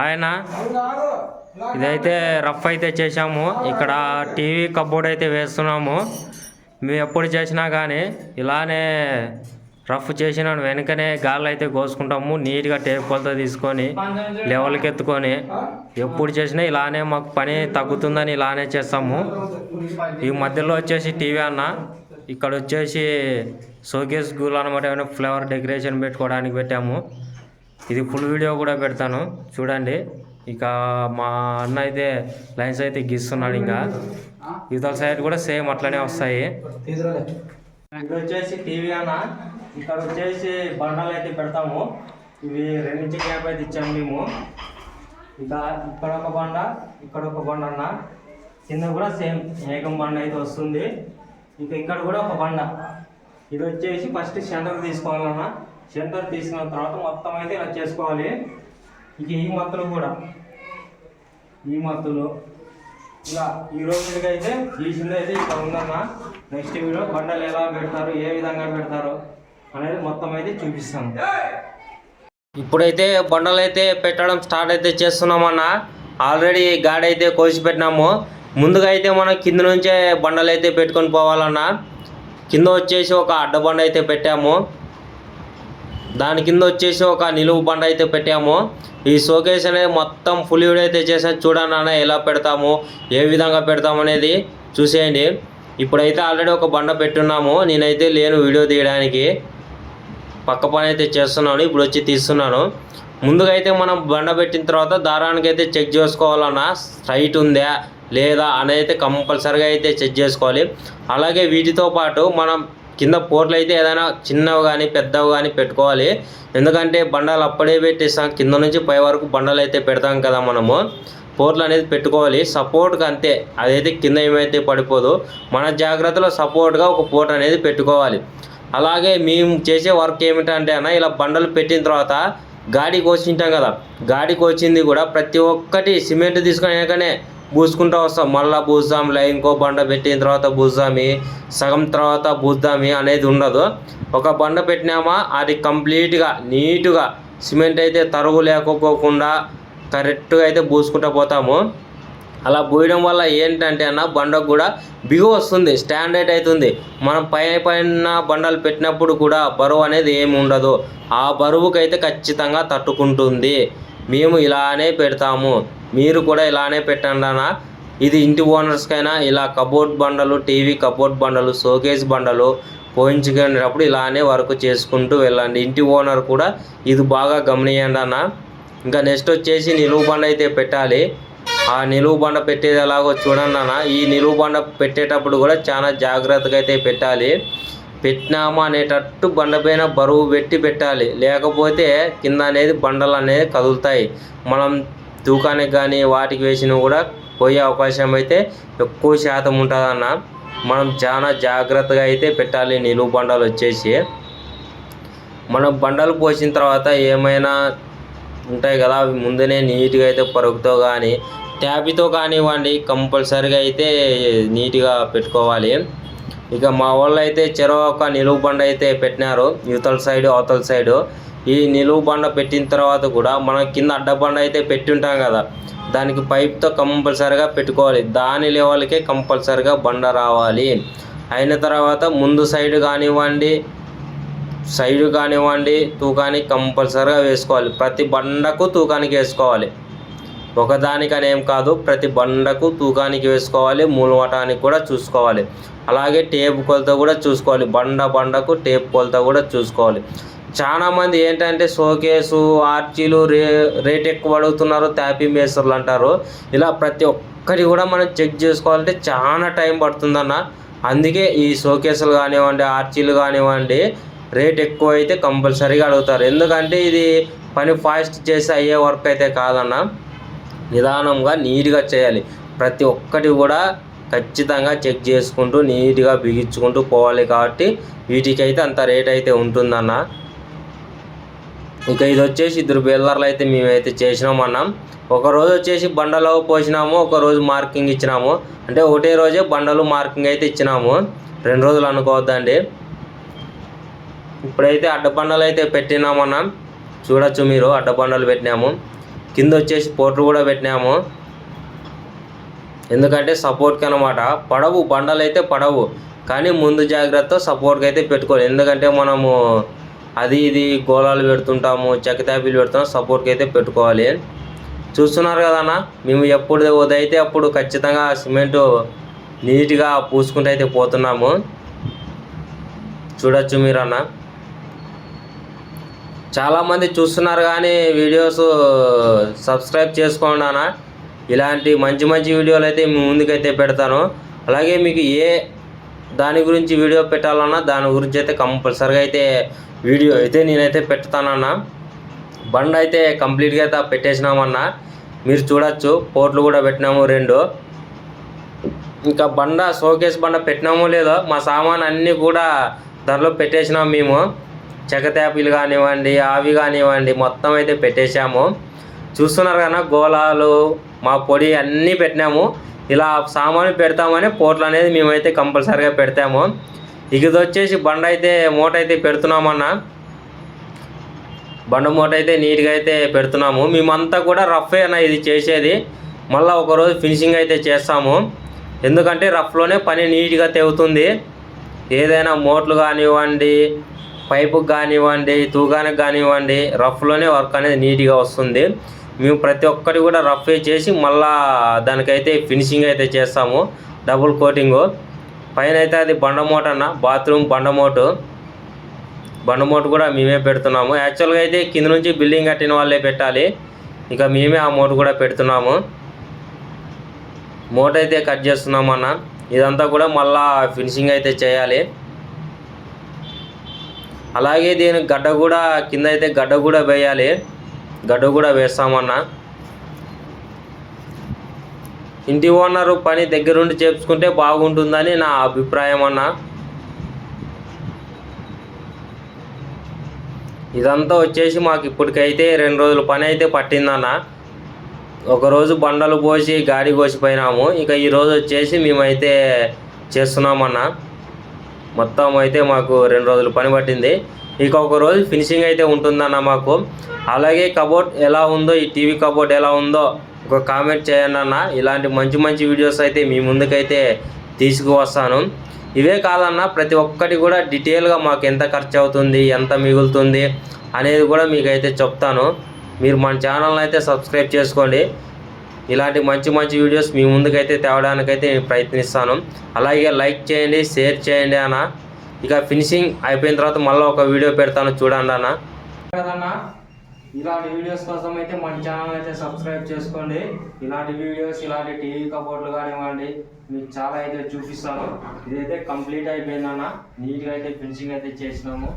ఆయన ఇదైతే రఫ్ అయితే చేసాము ఇక్కడ టీవీ కబోర్డ్ అయితే వేస్తున్నాము. మేము ఎప్పుడు చేసినా కానీ ఇలానే రఫ్ చేసిన వెనుకనే గాల్లో అయితే కోసుకుంటాము. నీట్గా టేప్ కొలత తీసుకొని లెవెల్కి ఎత్తుకొని ఎప్పుడు చేసినా ఇలానే మాకు పని తగ్గుతుందని ఇలానే చేస్తాము. ఈ మధ్యలో వచ్చేసి టీవీ అన్న. ఇక్కడ వచ్చేసి షోకేస్ గూలు అనమాట ఏమైనా ఫ్లవర్ డెకరేషన్ పెట్టుకోవడానికి పెట్టాము. ఇది ఫుల్ వీడియో కూడా పెడతాను. చూడండి. ఇక మా అన్న అయితే లైన్స్ అయితే గీస్తున్నాడు ఇంకా. ఇవతల సైడ్ కూడా సేమ్ అట్లనే వస్తాయి. ఇక్కడ వచ్చేసి టీవీ అన్న. ఇక్కడ వచ్చేసి బండలు అయితే పెడతాము. ఇవి రెండించి గ్యాప్ అయితే ఇచ్చాము మేము. ఇక ఇక్కడ ఒక బండ ఇక్కడ ఒక బండ అన్న. కింద కూడా సేమ్ ఏకం బండ అయితే వస్తుంది. ఇంకా ఇక్కడ కూడా ఒక బండ. ఇది వచ్చేసి ఫస్ట్ సెంటర్ తీసుకోవాలన్నా. సెంటర్ తీసుకున్న తర్వాత మొత్తం అయితే ఇలా చేసుకోవాలి. ఇక ఈ మత్తులు కూడా. ఈ మత్తులు. ఇలా ఈ రోజుకి అయితే గీసింది అయితే ఇక్కడ ఉందన్న నెక్స్ట్ వీడియో బండలు ఎలా పెడతారు ఏ విధంగా పెడతారు అనేది మొత్తం అయితే చూపిస్తాను ఇప్పుడైతే బండలు అయితే పెట్టడం స్టార్ట్ అయితే చేస్తున్నామన్న. ఆల్రెడీ గాడి అయితే కోసి పెట్టినాము. ముందుగా అయితే మనం కింద నుంచే బండలు అయితే పెట్టుకొని పోవాలన్నా. కింద వచ్చేసి ఒక అడ్డ బండ అయితే పెట్టాము. దాని కింద వచ్చేసి ఒక నిలువు బండ అయితే పెట్టాము. ఈ షోకేస్ అనేది మొత్తం ఫుల్ వీడియో అయితే చేసాను చూడండి అన్న ఎలా పెడతాము ఏ విధంగా పెడతాము అనేది చూసేయండి. ఇప్పుడైతే ఆల్రెడీ ఒక బండ పెట్టున్నాము. నేనైతే లేను వీడియో తీయడానికి. పక్క పని అయితే చేస్తున్నాను ఇప్పుడు వచ్చి తీస్తున్నాను. ముందుగా అయితే మనం బండ పెట్టిన తర్వాత దారానికి అయితే చెక్ చేసుకోవాలన్నా స్ట్రైట్ ఉందా లేదా అనేది అయితే కంపల్సరిగా అయితే చెక్ చేసుకోవాలి. అలాగే వీటితో పాటు మనం కింద పోర్లు అయితే ఏదైనా చిన్నవి కానీ పెద్దవి కానీ పెట్టుకోవాలి. ఎందుకంటే బండలు అప్పుడే పెట్టేస్తాం. కింద నుంచి పై వరకు బండలు అయితే పెడతాం కదా మనము. పోర్లు అనేది పెట్టుకోవాలి. సపోర్ట్గా అంతే. అదైతే కింద ఏమైతే పడిపోదు మన జాగ్రత్తలో సపోర్ట్గా ఒక పోర్ట్ అనేది పెట్టుకోవాలి. అలాగే మేము చేసే వర్క్ ఏమిటంటే అన్న ఇలా బండలు పెట్టిన తర్వాత గాడి కోసింటాం కదా. గాడి కోసింది కూడా ప్రతి ఒక్కటి సిమెంట్ తీసుకుని వెనకనే పూసుకుంటూ వస్తాం. మళ్ళీ పూస్తాంలే ఇంకో బండ పెట్టిన తర్వాత పూస్తామి సగం తర్వాత పూద్దామి అనేది ఉండదు. ఒక బండ పెట్టినామా అది కంప్లీట్గా నీట్గా సిమెంట్ అయితే తరుగు లేకపోకుండా కరెక్ట్గా అయితే పూసుకుంటూ పోతాము. అలా పోయడం వల్ల ఏంటంటే అన్న బండకు కూడా బిగు వస్తుంది స్టాండర్డ్ అవుతుంది మనం పై పైన బండలు పెట్టినప్పుడు కూడా బరువు అనేది ఏమి ఉండదు. ఆ బరువుకైతే ఖచ్చితంగా తట్టుకుంటుంది. మేము ఇలానే పెడతాము. మీరు కూడా ఇలానే పెట్టండి అన్న. ఇది ఇంటి ఓనర్స్కైనా ఇలా కబోర్డ్ బండలు టీవీ కబోర్డ్ బండలు షోకేస్ బండలు పోయించుకునేటప్పుడు ఇలానే వర్క్ చేసుకుంటూ వెళ్ళండి. ఇంటి ఓనర్ కూడా ఇది బాగా గమనియండి అన్న. ఇంకా నెక్స్ట్ వచ్చేసి నిలువు బండ అయితే పెట్టాలి. ఆ నిలువు బండ పెట్టేది ఎలాగో చూడండి అన్న. ఈ నిలువు బండ పెట్టేటప్పుడు కూడా చాలా జాగ్రత్తగా అయితే పెట్టాలి. పెట్టినామా అనేటట్టు బండ పైన బరువు పెట్టి పెట్టాలి. లేకపోతే కింద అనేది బండలు అనేది కదులుతాయి. మనం తూకానికి కానీ వాటికి వేసినవి కూడా పోయే అవకాశం అయితే ఎక్కువ శాతం ఉంటుందన్న. మనం చాలా జాగ్రత్తగా అయితే పెట్టాలి నిలువు బండలు వచ్చేసి. మనం బండలు పోసిన తర్వాత ఏమైనా ఉంటాయి కదా అవి ముందునే నీట్గా అయితే పరుగుతో కానీ ట్యాబీతో కానివ్వండి కంపల్సరీగా అయితే నీట్గా పెట్టుకోవాలి. ఇక మా వాళ్ళు అయితే చెరవ ఒక నిలువు బండ అయితే పెట్టినారు యువతల సైడ్ అవతల సైడు. ఈ నిలువు బండ పెట్టిన తర్వాత కూడా మనం కింద అడ్డబండ అయితే పెట్టి ఉంటాం కదా దానికి పైప్తో కంపల్సరీగా పెట్టుకోవాలి. దాని లెవెల్కే కంపల్సరీగా బండ రావాలి. అయిన తర్వాత ముందు సైడ్ కానివ్వండి సైడ్ కానివ్వండి తూకానికి కంపల్సరీగా వేసుకోవాలి. ప్రతి బండకు తూకానికి వేసుకోవాలి. ఒకదానికని ఏం కాదు ప్రతి బండకు తూకానికి వేసుకోవాలి. మూలవటానికి కూడా చూసుకోవాలి. అలాగే టేప్ కొలత కూడా చూసుకోవాలి. బండ బండకు టేప్ కొలత కూడా చూసుకోవాలి. చాలా మంది ఏంటంటే షోకేసు ఆర్చీలు రే రేట్ ఎక్కువ అడుగుతున్నారు తాపీ మేసర్లు అంటారు. ఇలా ప్రతి ఒక్కటి కూడా మనం చెక్ చేసుకోవాలంటే చాలా టైం పడుతుందన్న. అందుకే ఈ షోకేసులు కానివ్వండి ఆర్చీలు కానివ్వండి రేట్ ఎక్కువ అయితే కంపల్సరీగా అడుగుతారు. ఎందుకంటే ఇది పని ఫాస్ట్ చేసి అయ్యే వర్క్ అయితే కాదన్న. నిదానంగా నీట్గా చేయాలి. ప్రతి ఒక్కటి కూడా ఖచ్చితంగా చెక్ చేసుకుంటూ నీట్గా బిగించుకుంటూ పోవాలి కాబట్టి వీటికైతే అంత రేట్ అయితే ఉంటుందన్న. ఇక ఇది వచ్చేసి ఇద్దరు బిల్డర్లు అయితే మేమైతే చేసినాం అన్నాం. ఒక రోజు వచ్చేసి బండలో పోసినాము ఒక రోజు మార్కింగ్ ఇచ్చినాము. అంటే ఒకటే రోజే బండలు మార్కింగ్ అయితే ఇచ్చినాము. రెండు రోజులు అనుకోవద్దండి. ఇప్పుడైతే అడ్డబండలు అయితే పెట్టినామన్నా చూడొచ్చు మీరు అడ్డబండలు పెట్టినాము. కింద వచ్చేసి పోర్ట్లు కూడా పెట్టినాము. ఎందుకంటే సపోర్ట్కి అనమాట పడవు బండలు అయితే పడవు. కానీ ముందు జాగ్రత్త సపోర్ట్కి అయితే పెట్టుకోవాలి. ఎందుకంటే మనము అది ఇది గోళాలు పెడుతుంటాము చెక్కతాపీలు పెడుతున్నాం సపోర్ట్కి అయితే పెట్టుకోవాలి. చూస్తున్నారు కదన్నా మేము ఎప్పుడు ఉదయితే అప్పుడు ఖచ్చితంగా సిమెంట్ నీట్గా పూసుకుంటూ అయితే పోతున్నాము. చూడొచ్చు మీరు అన్న. చాలామంది చూస్తున్నారు కానీ వీడియోస్ సబ్స్క్రైబ్ చేసుకోండి అన్న. ఇలాంటి మంచి మంచి వీడియోలు అయితే మీ ముందుకైతే పెడతాను. అలాగే మీకు ఏ దాని గురించి వీడియో పెట్టాలన్నా దాని గురించి అయితే కంపల్సరీగా అయితే వీడియో అయితే నేనైతే పెడతానన్నా బండ అయితే కంప్లీట్గా అయితే పెట్టేసినామన్నా. మీరు చూడొచ్చు పోర్ట్లు కూడా పెట్టినాము రెండు. ఇంకా బండ షోకేస్ బండ పెట్టినామో లేదో మా సామాన్ అన్నీ కూడా దాంట్లో పెట్టేసినాం మేము. చెక్కతేపీలు కానివ్వండి ఆవి కానివ్వండి మొత్తం అయితే పెట్టేశాము. చూస్తున్నారు కదా గోళాలు మా పొడి అన్నీ పెట్టినాము. ఇలా సామాను పెడతామని పోట్లు అనేది మేమైతే కంపల్సరీగా పెడతాము. ఇక ఇది వచ్చేసి బండ అయితే మూట అయితే పెడుతున్నామన్నా. బండ మూట అయితే నీట్గా అయితే పెడుతున్నాము. మేమంతా కూడా రఫ్ అన్న ఇది చేసేది. మళ్ళీ ఒకరోజు ఫినిషింగ్ అయితే చేస్తాము. ఎందుకంటే రఫ్లోనే పని నీట్గా తెగుతుంది ఏదైనా మోట్లు కానివ్వండి పైపుకి కానివ్వండి తూగానికి కానివ్వండి రఫ్లోనే వర్క్ అనేది నీట్గా వస్తుంది. మేము ప్రతి ఒక్కటి కూడా రఫ్ చేసి మళ్ళా దానికైతే ఫినిషింగ్ అయితే చేస్తాము. డబుల్ కోటింగు పైన అయితే అది బండమోట అన్న బాత్రూమ్ బండమోటు బండమోటు కూడా మేమే పెడుతున్నాము. యాక్చువల్గా అయితే కింద నుంచి బిల్డింగ్ కట్టిన వాళ్ళే పెట్టాలి. ఇంకా మేమే ఆ మోటు కూడా పెడుతున్నాము. మోట అయితే కట్ చేస్తున్నాం అన్న. ఇదంతా కూడా మళ్ళా ఫినిషింగ్ అయితే చేయాలి. అలాగే దీని గడ్డ కూడా కింద అయితే గడ్డ కూడా వేయాలి. గడువు కూడా వేస్తామన్నా. ఇంటి ఓనరు పని దగ్గరుండి చేపించుకుంటే బాగుంటుందని నా అభిప్రాయం అన్న. ఇదంతా వచ్చేసి మాకు ఇప్పటికైతే రెండు రోజులు పని అయితే పట్టిందన్న. ఒకరోజు బండలు పోసి గాడి కోసిపోయినాము. ఇక ఈరోజు వచ్చేసి మేమైతే చేస్తున్నామన్న. మొత్తం అయితే మాకు రెండు రోజులు పని పట్టింది. ఇక ఒక రోజు ఫినిషింగ్ అయితే ఉంటుందన్న మాకు. అలాగే కబోర్డ్ ఎలా ఉందో ఈ టీవీ కబోర్డ్ ఎలా ఉందో ఒక కామెంట్ చేయండి అన్న. ఇలాంటి మంచి మంచి వీడియోస్ అయితే మీ ముందుకైతే తీసుకువస్తాను. ఇవే కాదన్న ప్రతి ఒక్కటి కూడా డీటెయిల్గా మాకు ఎంత ఖర్చు అవుతుంది ఎంత మిగులుతుంది అనేది కూడా మీకైతే చెప్తాను. మీరు మన ఛానల్ని అయితే సబ్స్క్రైబ్ చేసుకోండి. ఇలాంటి మంచి మంచి వీడియోస్ మీ ముందుకైతే తేవడానికైతే నేను ప్రయత్నిస్తాను. అలాగే లైక్ చేయండి షేర్ చేయండి అన్న. ఇక ఫినిషింగ్ అయిపోయిన తర్వాత మళ్ళీ ఒక వీడియో పెడతాను చూడండి అన్న. కదన్నా ఇలాంటి వీడియోస్ కోసం అయితే మన ఛానల్ అయితే సబ్స్క్రైబ్ చేసుకోండి. ఇలాంటి వీడియోస్ ఇలాంటి టీవీ కబోర్డ్లు కానివ్వండి మీకు చాలా అయితే చూపిస్తాను. ఇదైతే కంప్లీట్ అయిపోయిందన్న నీట్గా అయితే ఫినిషింగ్ అయితే చేసినాము.